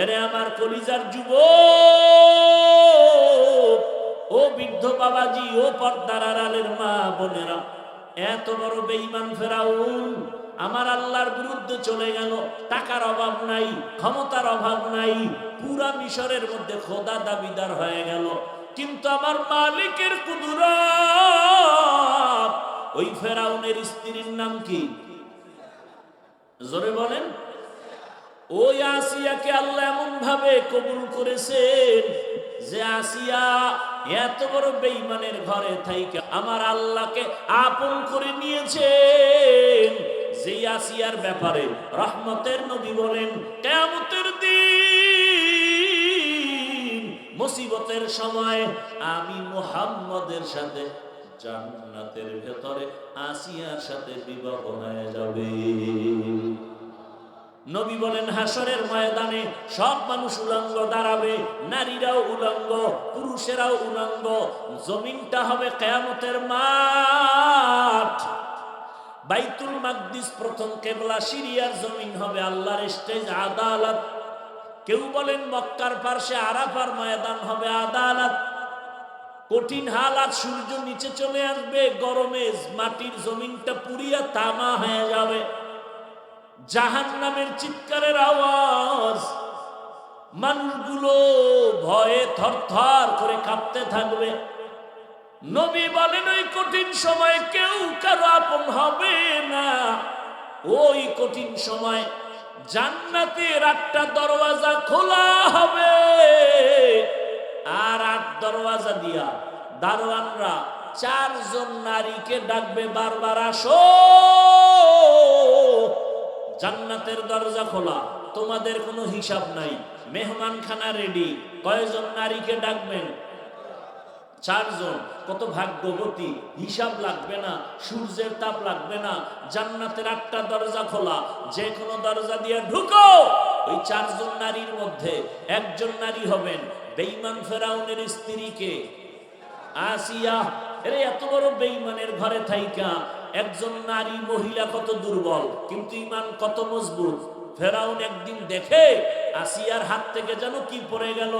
এরে আমার কলিজার যুব ও বৃদ্ধ বাবাজি, ও পর্দার আড়ালের মা বোনেরা, এত বড় বেঈমান ফেরাউন, আমার আল্লাহর বিরুদ্ধে চলে গেল, টাকার অভাব নাই, ক্ষমতার অভাব নাই, পুরা মিশরের মধ্যে খোদা দাবিদার হয়ে গেল। কিন্তু আমার মালিকের কুদুরাত, ওই ফেরাউনের স্ত্রীর নাম কি? জোরে বলেন। ওই আসিয়াকে আল্লাহ এমন ভাবে কবুল করেছেন যে আসিয়া এত বড় বেইমানের ঘরে থাইকে আমার আল্লাহকে আপন করে নিয়েছেন। যে আসিয়ার ব্যাপারে রহমতের নবী বলেন কেমতের দিন, মুসিবতের সময় আমি মুহাম্মদের সাথে জান্নাতের ভেতরে আসিয়ার সাথে বিবাহ হয়ে যাবে। নবী বলেন, হাসরের ময়দানে সব মানুষ উলঙ্গ দাঁড়াবে, নারীরাও উলঙ্গ, পুরুষেরাও উলঙ্গ, জমিনটা হবে কেয়ামতের মাঠ। বাইতুল মাকদিস প্রথম কেবলা, সিরিয়ার জমিন হবে আল্লাহর স্টেজ, আদালত। কেউ বলেন, মক্কার পার্শ্বে আরাফার ময়দান হবে আদালত। কঠিন হালাত, সূর্য নিচে চলে আসবে, গরমে মাটির জমিনটা পুরিয়া তামা হয়ে যাবে। জাহান নামের চিৎকারের আওয়াজ। মানুষগুলো ভয়ে থরথর করে কাঁপতে থাকবে। নবী বলেন, ওই কঠিন সময় কেউ কারও আপন হবে না। ওই কঠিন সময় জান্নাতের আটটা দরওয়াজা খোলা হবে। আর আট দরওয়াজা দিয়া দারোয়ানরা চারজন নারীকে ডাকবে, বারবার আসো। জান্নাতের দরজা খোলা। তোমাদের কোনো হিসাব নাই। মেহমানখানা রেডি কয়জন নারীকে ডাকবেন? চারজন। কত ভাগ্যবতী। হিসাব লাগবে না, সূর্যের তাপ লাগবে না। জান্নাতের আটটা দরজা খোলা। যে কোনো দরজা দিয়ে ঢুকো। ওই চারজন নারীর মধ্যে একজন নারী হবেন বেইমান ফেরাউনের স্ত্রীকে। আসিয়া এত বড় বেইমানের ঘরে থাইকা। একজন নারী মহিলা কত দুর্বল, কিন্তু ইমান কত মজবুত। ফেরাউন একদিন দেখে আসিয়ার হাত থেকে যেন কি পড়ে গেল,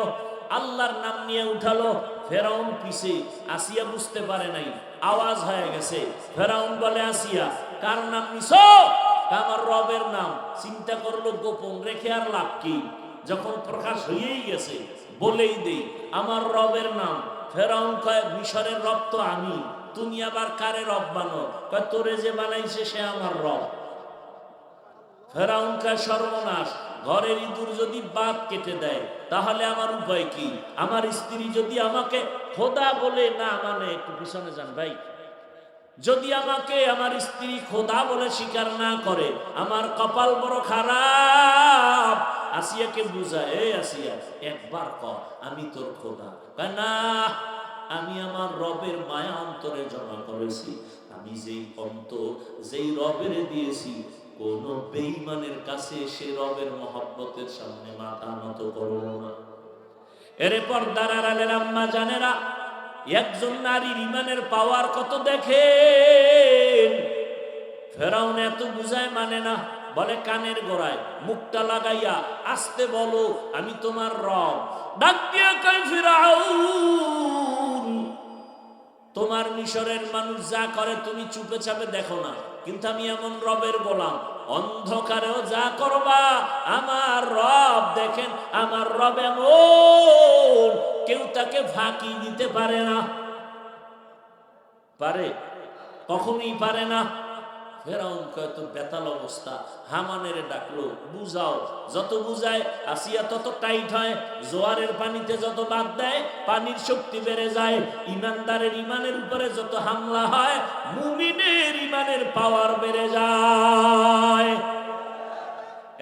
আল্লাহর নাম নিয়ে উঠালো, ফেরাউন পিছে। আসিয়া বুঝতে পারে নাই, আওয়াজ হয়ে গেছে। ফেরাউন বলে, আসিয়া, কার নাম নিছো? আমার রবের নাম। চিন্তা করল, গোপন রেখে আর লাভ কি? যখন প্রকাশ হয়েই গেছে, বলেই দেই, আমার রবের নাম। ফেরাউন কয়, মিশরের রব তো আমি। তুমি আবার কারে রব বানো? তোরে যে বানাইছে সে আমার রব। ফেরাউন কয়, সর্বনাশ, ঘরের ইঁদুর যদি বাদ কেটে দেয়, তাহলে আমার উপায় কি? আমার স্ত্রী যদি আমাকে খোদা বলে না মানে একটু পিছনে যান ভাই। যদি আমাকে আমার স্ত্রী খোদা বলে স্বীকার না করে, আমার কপাল বড় খারাপ। আসিয়াকে বুঝায় এ আসিয়া, একবার ক আমি তোর খোদা। না আমি আমার রবের মায়া অন্তরে জমা করেছি। আমি যেই অন্তর, যেই রবের দিয়েছি, কোন বেঈমানের কাছে সে রবের মহব্বতের সামনে মাথা নত করো না। এর পর্দার আড়ালের আম্মা জানেরা, একজন নারীর ইমানের পাওয়ার কত দেখেন? ফেরাউন এত বুঝায় মানে না, বলে কানের গোড়ায়, মুখটা লাগাইয়া, আসতে বলো, আমি তোমার রব। ডাক দিয়া কই তোমার মিশরের মানুষ যা করে তুমি চুপে চাপে দেখো না। কিন্তু আমি এমন রবের বলাম অন্ধকারেও যা করবা, আমার রব, দেখেন, আমার রব এমন, কেউ তাকে ফাঁকি দিতে পারে না। পারে? কখনই পারে না। ফেরাউন কত বেতাল অবস্থা। হামানের ডাকলো, বুঝাও, যত বুঝায়, আসিয়া তত টাইট হয়। জোয়ারের পানিতে যত বাদ দেয়, পানির শক্তি বেড়ে যায়। ইমানদারের ইমানের উপরে যত হামলা হয়, মুমিনের ইমানের পাওয়ার বেড়ে যায়।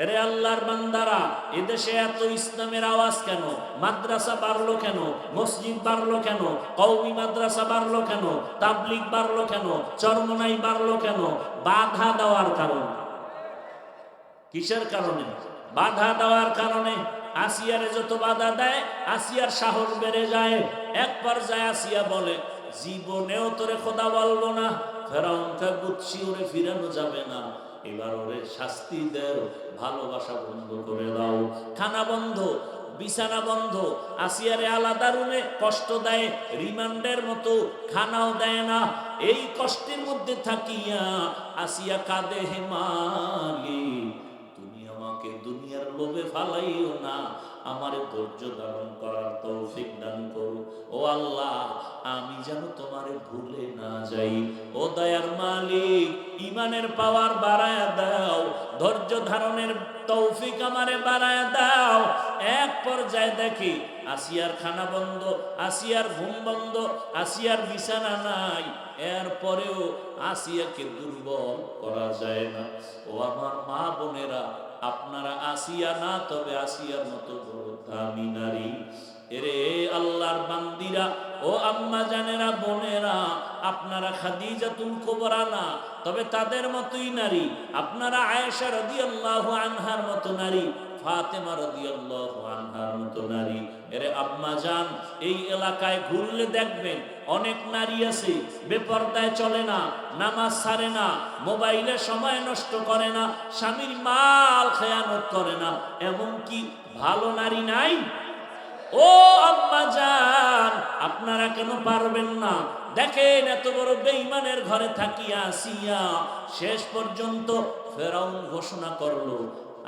এরে আল্লাহর বান্দারা, এদেশে এত ইসলামের আওয়াজ কেন? মাদ্রাসা বাড়লো কেন? মসজিদ বাড়লো কেন? কৌমি মাদ্রাসা বাড়লো কেন? তাবলিগ বাড়লো কেন? চরমনাই বাড়লো কেন? বাধা দেওয়ার কারণ। কিসের কারণে? বাধা দেওয়ার কারণে আসিয়ারে যত বাধা দেয়, আসিয়ার সাহস বেড়ে যায়। এক পর্যায়ে আসিয়া বলে, জীবনেও তোরে খোদা বলব না, ফেরাউনকে বুঝছি ওরে ফিরানো যাবে না। এবার ওরে শাস্তি দেও, ভালোবাসা বন্ধ করে দাও। খানা বন্ধ, বিছানা বন্ধ, আসিয়ারে আলাদা রুমে কষ্ট দেয়, রিমান্ডের মতো খানাও দেয় না। এই কষ্টের মধ্যে থাকিয়া আসিয়া কাঁদে, হে মালিক, তুমি আমাকে দুনিয়ার লোভে ফালাইও না আমার ধৈর্য ধারণ করার তৌফিক দান করো। ও আল্লাহ, আমি যেন তোমারে ভুলে না যাই। ও দয়ার মালিক, ইমানের পাওয়ার বাড়ায় দাও। ধৈর্য ধারণের তৌফিক আমারে বাড়ায় দাও। এক পর্যায়ে দেখি আসিয়ার খানা বন্ধ, আসিয়ার ঘুম বন্ধ, আসিয়ার বিছানা নাই। এরপরেও আসিয়াকে দুর্বল করা যায় না। ও আমার মা বোনেরা আপনারা আসিয়া না, তবে আসিয়ার মতো বড় দামি নারী। এরে আল্লাহর বান্দিরা, ও আম্মা জানেরা, বোনেরা, আপনারা খাদিজাতুল কোবরা না তবে তাদের মতোই নারী। আপনারা আয়েশা রাদিয়াল্লাহু আনহার মতো নারী। ফাতেমা রাদিয়াল্লাহু আনহার মতো নারী এরে আম্মা এই এলাকায় ঘুরলে দেখবেন অনেক নারী আছে চলে না, নামাজ ছাড়ে না, মোবাইলে সময় নষ্ট করে না, স্বামীর মাল খেয়ানত করে না, এমনকি ভালো নারী নাই? ও আম্মা জান, আপনারা কেন পারবেন না? দেখেন এত বড় বেঈমানের ঘরে থাকিয়া আসিয়া শেষ পর্যন্ত ফেরাউন ঘোষণা করল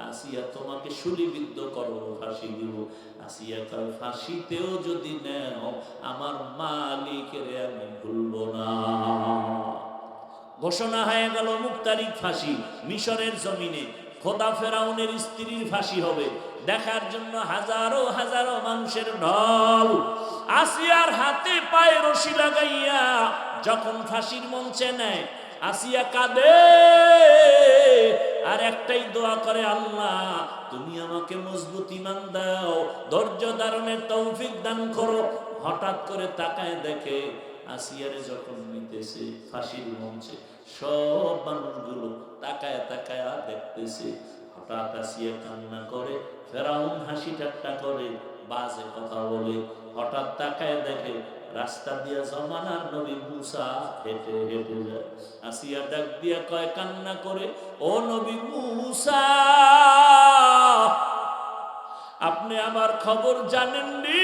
আসিয়া তোমাকে শুলিবিদ্ধ করো, ফাঁসি দিব। আসিয়া কয় ফাঁসিতেও যদি নেও, আমার মালিকের আমি ভুলবো না। ঘোষণা হয়ে গেল মুখ ফাঁসি, মিশরের জমিনে। খোদা ফেরাউনের স্ত্রীর ফাঁসি হবে। দেখার জন্য হাজারো হাজারো মানুষের ঢল। আসিয়ার হাতে পায়ে রশি লাগাইয়া যখন ফাঁসির মঞ্চে নেয়, আসিয়া কাঁদে। আর একটাই দোয়া করে আল্লাহ, তুমি আমাকে মজবুত ইমান দাও, ধৈর্য ধারণের তৌফিক দান করো। হঠাৎ করে তাকায় দেখে আসিয়ারে যখন নিতেছে, ফাঁসির মঞ্চে সব মানুষগুলো তাকায় তাকায় দেখতেছে, হঠাৎ আসিয়া কান্না করে, ফেরাউন হাসি ঠাট্টা করে, বাজে কথা বলে, হঠাৎ তাকায় দেখে রাস্তা দিয়া জমানার নবী মুসা হেঁটে হেঁটে যায়। আসিয়া ডাক দিয়া কয়, কান্না করে? ও নবী মুসা, আপনি আমার খবর জানেননি?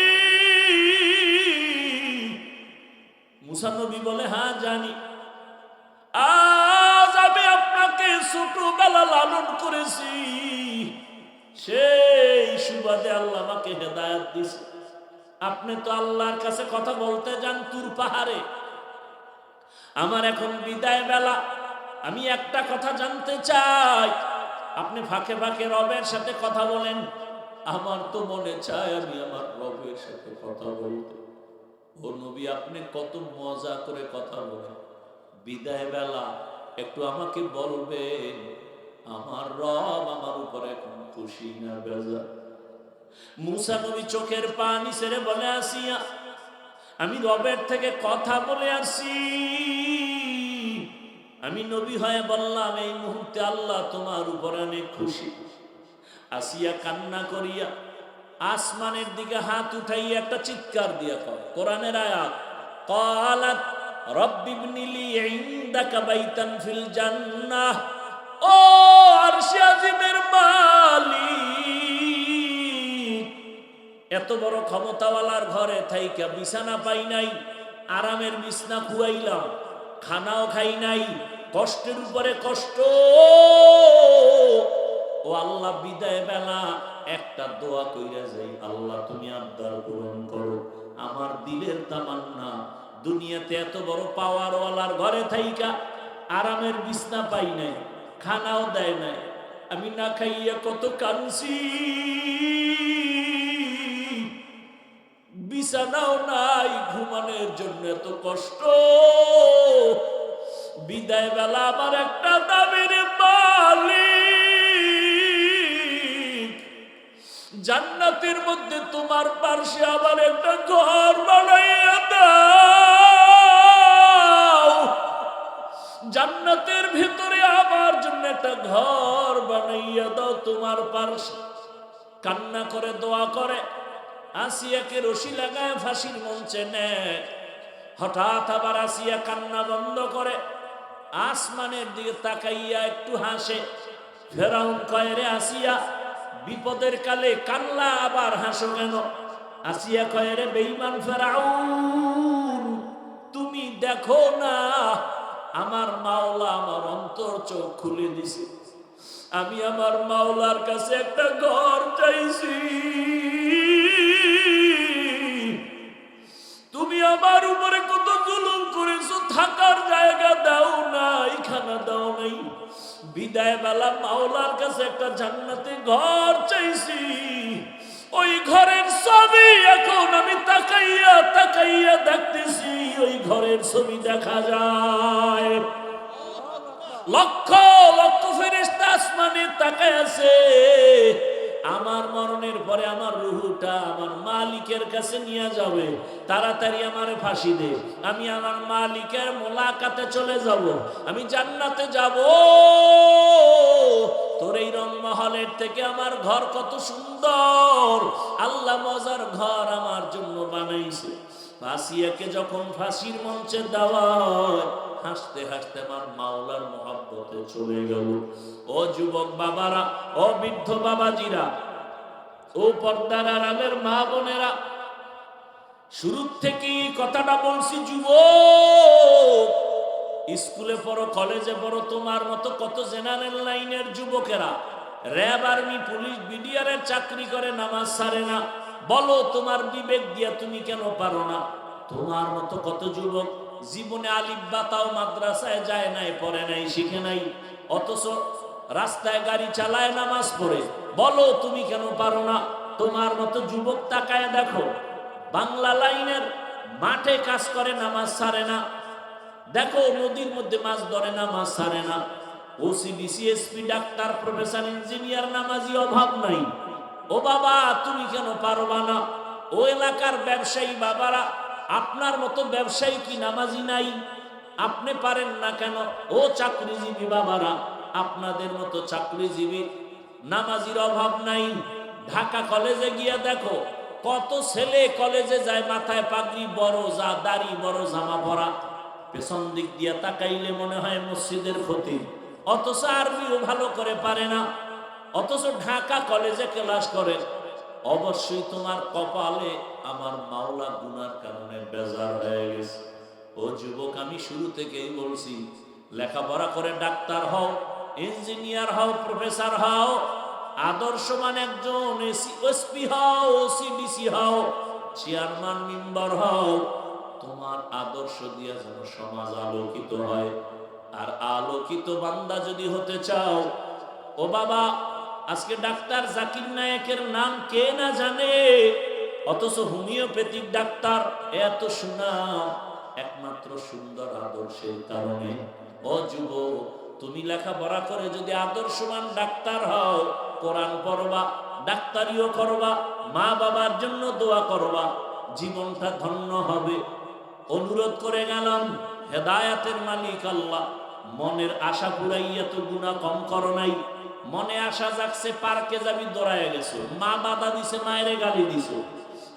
মুসা নবী বলে হ্যাঁ জানি। আজ আমি আপনাকে ছোটবেলা লালন করেছি। সেই সুবাদে আল্লাহ আমাকে হেদায়াত দিছে আপনি তো আল্লাহর কাছে কথা বলতে যান তুর পাহাড়ে। আমার এখন বিদায় বেলা। আমি একটা কথা জানতে চাই। আপনি ফাঁকে ফাঁকে রবের সাথে কথা বলেন। আমার তো মনে চায় আমি আমার রবের সাথে কথা বলতে। ও নবী, আপনি কত মজা করে কথা বলেন। বিদায় বেলা একটু আমাকে বলবেন, আমার রব আমার উপরে এখন খুশি না বেজা মুসা নবী চোখের পানি ছেড়ে বলে আসিয়া, আমি রবের থেকে কথা বলে আসি। আমি নবী হয়ে বললাম, এই মুহূর্তে আল্লাহ তোমার উপর অনেক খুশি। আসিয়া কান্না করিয়া আসমানের দিকে হাত উঠাইয়া একটা চিৎকার দিয়া কর কোরআনের আয়াত, কলাত রব্বিবনিলি ইন্দাকা বাইতান ফিল জান্নাহ। ও আরশে আজিমের মালিক! এত বড় ক্ষমতাওয়ালার ঘরে থাইকা বিছানা পাই নাই, আরামের বিছনা খুয়াইলাম, খানাও খাই নাই, কষ্টের উপরে কষ্ট। ও আল্লাহ, বিদায় বেলা একটা দোয়া কইরা যাই, আল্লাহ তুমি আবদার পূরণ করো। আমার দিলের তামান্না, দুনিয়াতে এত বড় পাওয়ারওয়ালার ঘরে থাইকা আরামের বিছনা পাই নাই, খানাও দেয় নাই। আমি না খাইয়া কত কানছি বিছানাও নাই, ঘুমানোর জন্য এত কষ্ট। বিদায় বেলা আমার একটা দামের মালিক। জান্নাতের মধ্যে তোমার পার্শ্বে আবার একটা ঘর বানাইয়া দাও। জান্নাতের ভিতরে আমার জন্য একটা ঘর বানাইয়া দাও তোমার পার্শ্বে। কান্না করে, দোয়া করে। আসিয়াকে রশি লাগায় ফাঁসির মঞ্চে নেয় হঠাৎ আবার আসিয়া কান্না বন্ধ করে। আসমানের দিকে তাকাইয়া একটু হাসে। ফেরাউন কয়রে আসিয়া, বিপদের কালে কান্না আবার হাসো কেন? আসিয়া কয়রে বেইমান ফেরাউন, তুমি দেখো না, আমার মাওলা আমার অন্তর চোখ খুলে দিছে। আমি আমার মাওলার কাছে একটা ঘর চাইছি। আমার উপরে কত জুলুম করেছ? থাকার জায়গা দাও নাই খানা দাও নাই। বিদায় বেলা মাওলার কাছে একটা জান্নাতে ঘর চাইছি। ওই ঘরের ছবি এখন আমি তাকাইয়া তাকাইয়া দেখতেছি, ওই ঘরের ছবি দেখা যায়। লক্ষ লক্ষ ফেরেস্তা আসমানে তাকায় আছে। আমার মরণের পরে আমার রুহুটা আমার মালিকের কাছে নিয়ে যাবে। তাড়াতাড়ি আমারে ফাঁসি দে। আমি আমার মালিকের মোলাকাতে চলে যাব। আমি জান্নাতে যাব। তোর এই রংমহলের থেকে আমার ঘর কত সুন্দর। আল্লাহ মজার ঘর আমার জন্য বানাইছে। ফাঁসিয়াকে যখন ফাঁসির মঞ্চে দেওয়া হয়, হাসতে হাসতে আমার মাওলার মহাব্বতে চলে গেল। ও যুবক বাবারা, ও বৃদ্ধ বাবাজিরা, ও পর্দার আড়ালের মা বোনেরা শুরুর থেকেই কথাটা বলছি, যুবক, স্কুলে পড়ো, কলেজে পড়ো, তোমার মতো কত জেনারেল লাইনের যুবকেরা, র্যাব আর্মি, পুলিশ বিডিআরের চাকরি করে নামাজ সারে না। বলো, তোমার বিবেক দিয়া তুমি কেন পারো না? তোমার মতো কত যুবক জীবনে আলিফ বাতাও মাদ্রাসায় যায় নাই, পড়ে নাই, শিখে নাই, অথচ রাস্তায় গাড়ি চালায়, নামাজ পড়ে। বলো, তুমি কেন পারো না? তোমার মতো যুবক তাকায় দেখো, বাংলা লাইনের মাঠে কাজ করে, নামাজ সারে না। দেখো, নদীর মধ্যে মাছ ধরে না। মাছ ছাড়ে না OC DC SP doctor professor engineer নামাজি অভাব নাই। ও বাবা, তুমি কেন পারবা না? ও এলাকার ব্যবসায়ী বাবারা আপনার মতো ব্যবসায়ী কি নামাজি নাই? আপনি পারেন না কেন? ও চাকরিজীবী বাবারা, আপনাদের মতো চাকরিজীবী নামাজির অভাব নাই। ঢাকা কলেজে গিয়া দেখো, কত ছেলে কলেজে যায়, মাথায় পাগড়ি, বড় যা, দাড়ি, বড় জামা পরা। পেছন দিক দিয়া তাকাইলে মনে হয় মসজিদের ক্ষতি। অথচ আরবিও ভালো করে পারে না। অথচ ঢাকা কলেজে ক্লাস করে। অবশ্যই তোমার কপালে আমার মাওলা গুনার কারণে বেজার হয়ে গেছে। ও যুবক, আমি শুরু থেকেই বলছি, লেখাপড়া করে ডাক্তার হও, ইঞ্জিনিয়ার হও, প্রফেসর হও আদর্শমান একজন এসপি হও, ওসিডিসি হও, চেয়ারম্যান মেম্বার হও। তোমার আদর্শ দিয়া যেন সমাজ আলোকিত হয়। আর আলোকিত বান্দা যদি হতে চাও, ও বাবা, আজকে ডাক্তার জাকির নায়কের নাম কে না জানে? অথচ হোমিওপ্যাথিক ডাক্তার এত সুনাম, একমাত্র সুন্দর আদর্শের কারণে। ও যুব তুমি লেখাপড়া করে যদি আদর্শবান ডাক্তার হও, কোরআন পড়বা, ডাক্তারিও করবা, মা বাবার জন্য দোয়া করবা, জীবনটা ধন্য হবে। অনুরোধ করে গেলাম, হেদায়াতের মালিক আল্লাহ, মনের আশা পুরাইয়া তো গুণা কম করো নাই। মনে আশা যাচ্ছে পার্কে যাবি দৌড়ায় গেছো, মা বাধা দিছে, মায়েরে গালি দিছো।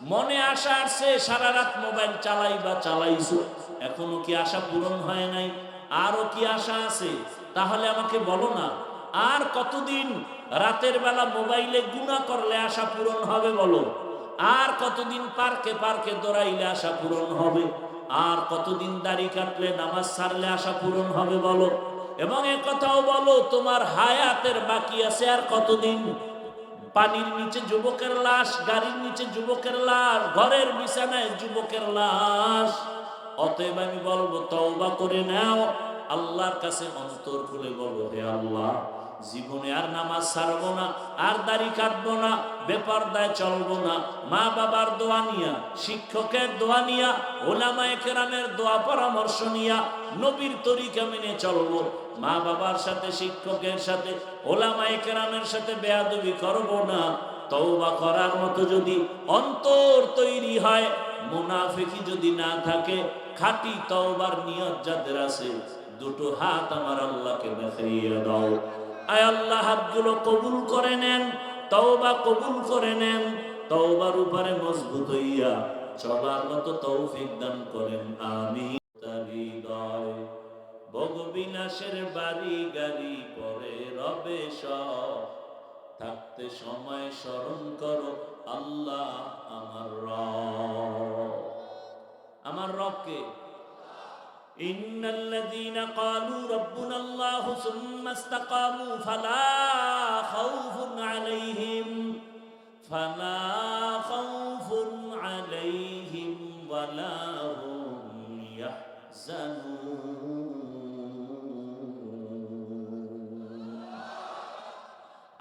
মনে আশা আসছে সারা রাত মোবাইল চালাই বা চালাইছো। এখনও কি আশা পূরণ হয় নাই? আরও কি আশা আছে? তাহলে আমাকে বলো না। আর কতদিন রাতের বেলা মোবাইলে গুণা করলে আশা পূরণ হবে বলো? আর কতদিন পার্কে পার্কে দৌড়াইলে আশা পূরণ হবে? আর কতদিন দাড়ি কাটলে নামাজ ছাড়লে আশা পূরণ হবে বলো? এবং কথাও বলো, তোমার হায়াতের বাকি আছে আর কতদিন? পানির নিচে যুবকের লাশ, গাড়ির নিচে যুবকের লাশ, ঘরের বিছানায় যুবকের লাশ। অতএব আমি বলব, তওবা করে নাও, আল্লাহর কাছে অন্তর খুলে বলব, হে আল্লাহ জীবনে আর নামাজ ছাড়বো না, আর দাড়ি কাটবো না, বেপরদায় চলবো না। মা বাবার দোয়া নিয়া, শিক্ষকের দোয়া নিয়া, ওলামায়ে কেরামের দোয়া পরামর্শ নিয়া নবীর তরিকা মেনে চলবো। মা বাবার সাথে, শিক্ষকের সাথে, ওলামায়ে কেরামের সাথে বেয়াদবি করব না। তওবা করার মতো যদি অন্তর তৈরি হয়, মুনাফিকি যদি না থাকে, খাঁটি তওবার নিয়ত যাদের আছে, দুটো হাত আমার আল্লাহকে দেখাইয়া দাও। আয় আল্লাহ, হাতগুলো কবুল করে নেন, তওবা কবুল করে নেন, তওবার উপরে মজবুত হইয়া চলার মতো তৌফিক দান করেন আমি হৃদয় ভগবী বাড়ি গাড়ি পরে রবে থাকতে সময় স্মরণ করো, আল্লাহ আমার রব। আমার রবকে إن الذين قالوا ربنا الله ثم استقاموا فلا خوف عليهم فلا خوف عليهم ولا هم يحزنون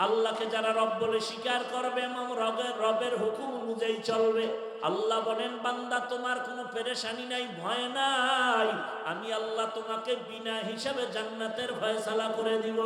আল্লাহকে যারা রব বলে স্বীকার করবে এবং রবের রবের হুকুম অনুযায়ী চলবে আল্লাহ বলেন, বান্দা, তোমার কোনো পেরেশানি নাই, ভয় নাই। আমি আল্লাহ তোমাকে বিনা হিসাবে জান্নাতের ফয়সালা করে দিব।